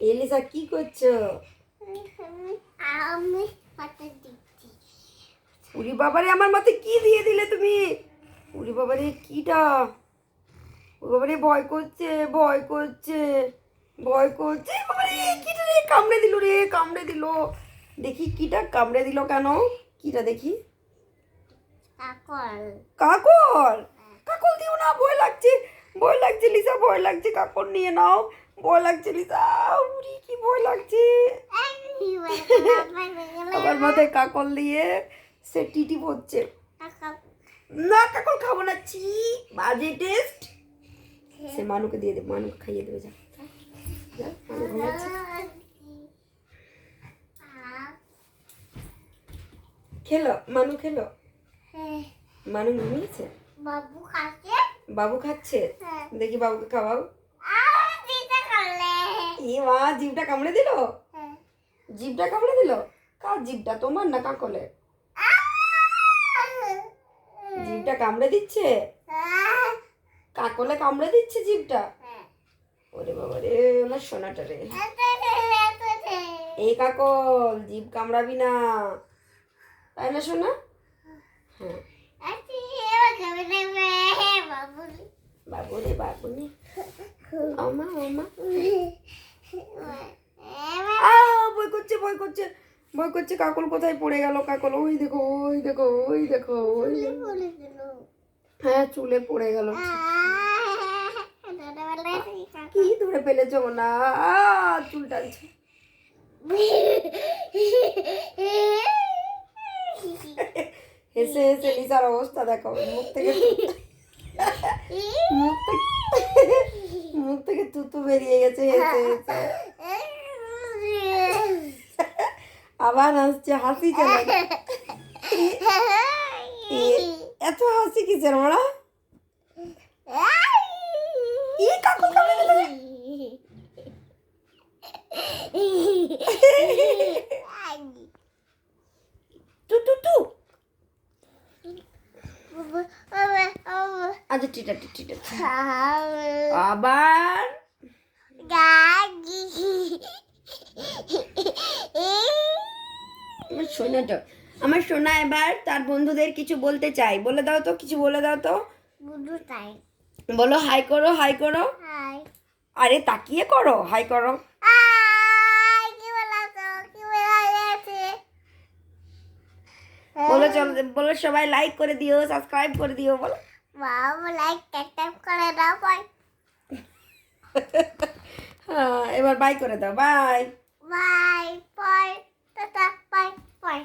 ELISA কি করছ? আমি উরি বাবারে আমার মাথায় কি দিয়ে দিলে তুমি? উরি বাবারে কিটা? উরি বাবারে ভয় করছে ভয় করছে ভয় করছে। বাবারে কিটা রে? কামড়ে দিল রে কামড়ে দিল। দেখি কিটা কামড়ে দিল কেন? কিটা দেখি। কাকল। কাকর কাকর দিও না ভয় লাগছে। ভয় লাগছে লিসা ভয় লাগছে কাকর নিয়ে নাও। ভয় লাগছে লিসা উরি কি ভয় লাগছে। আমার মাথায় কাকল দিয়ে সে টিটি পড়ছে না কাকল খাব না ছি বাজে টেস্ট সে মানুকে দিয়ে দে মানুকে খাইয়ে দেবে যা। খেলো মানু খেলো? মানু ঘুমিয়েছে? বাবু খাচ্ছে। বাবু খাচ্ছে? হ্যাঁ। দেখি বাবুকে খাওয়াও। এ মা জিভটা কামড়ে দিল? জিভটা কামড়ে দিল? কার জিভটা তোমার না কাকলে জিভটা কামড়ে দিচ্ছে? কাকলে কামড়ে দিচ্ছে জিভটা? ওরে বাবা রে আমার সোনাটা রে। এই কাকল জিভ কামড়াবি না। তাই না সোনা? হ্যাঁ। বাবু রে বাবু রে আমা আমা বই করছে বই করছে বই করছে কাকল কোথায় পড়ে গেল কাকল? ওই দেখো ওই দেখো ওই দেখো ওই। হ্যাঁ চুলে পড়ে গেল। কি ধরে ফেলেছো না চুল টানছে। হেসে হেসে লিসার অবস্থা দেখো মুখ থেকে মুখ থেকে মুখ থেকে তুতু বেরিয়ে গেছে আবার হাসছে হাসি চলে এত হাসি কিসের ওরা কামড়ে দিল রে। টু টু টু আচ্ছা ঠিক আছে ঠিক আছে আবার আমার সোনাটা আমার সোনা এবার তার বন্ধুদের কিছু বলতে চাই। বলে দাও তো কিছু বলে দাও তো। বলো হাই করো হাই করো। হাই। আরে তাকিয়ে করো হাই করো। বলো চলো বলো সবাই লাইক করে দিও সাবস্ক্রাইব করে দিও বলো। বাবু লাইক ট্যাপ করে দাও বাই হ্যাঁ এবার বাই করে দাও bye bye bye tata bye bye